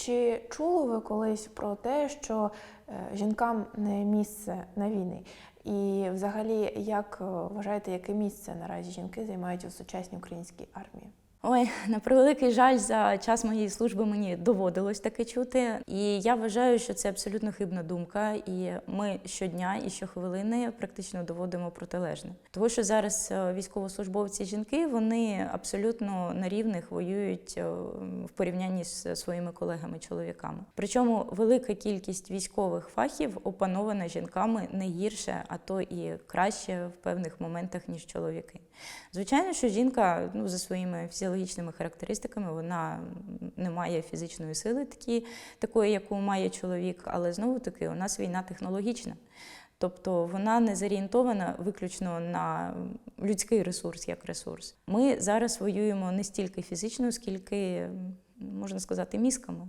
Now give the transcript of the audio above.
Чи чули ви колись про те, що е, жінкам не місце на війні? І взагалі, як е, вважаєте, яке місце наразі жінки займають у сучасній українській армії? Ой, на превеликий жаль, за час моєї служби мені доводилось таке чути. І я вважаю, що це абсолютно хибна думка. І ми щодня і щохвилини практично доводимо протилежне. Тому що зараз е, військовослужбовці жінки вони абсолютно на рівних воюють е, в порівнянні з своїми колегами-чоловіками. Причому велика кількість військових фахів опанована жінками не гірше, а то і краще в певних моментах ніж чоловіки. Звичайно, що жінка ну, за своїми фізіологічними характеристиками вона не має фізичної сили, такі, такої, яку має чоловік, але знову таки у нас війна технологічна. Тобто вона не зорієнтована виключно на людський ресурс як ресурс. Ми зараз воюємо не стільки фізично, скільки можна сказати, мізками.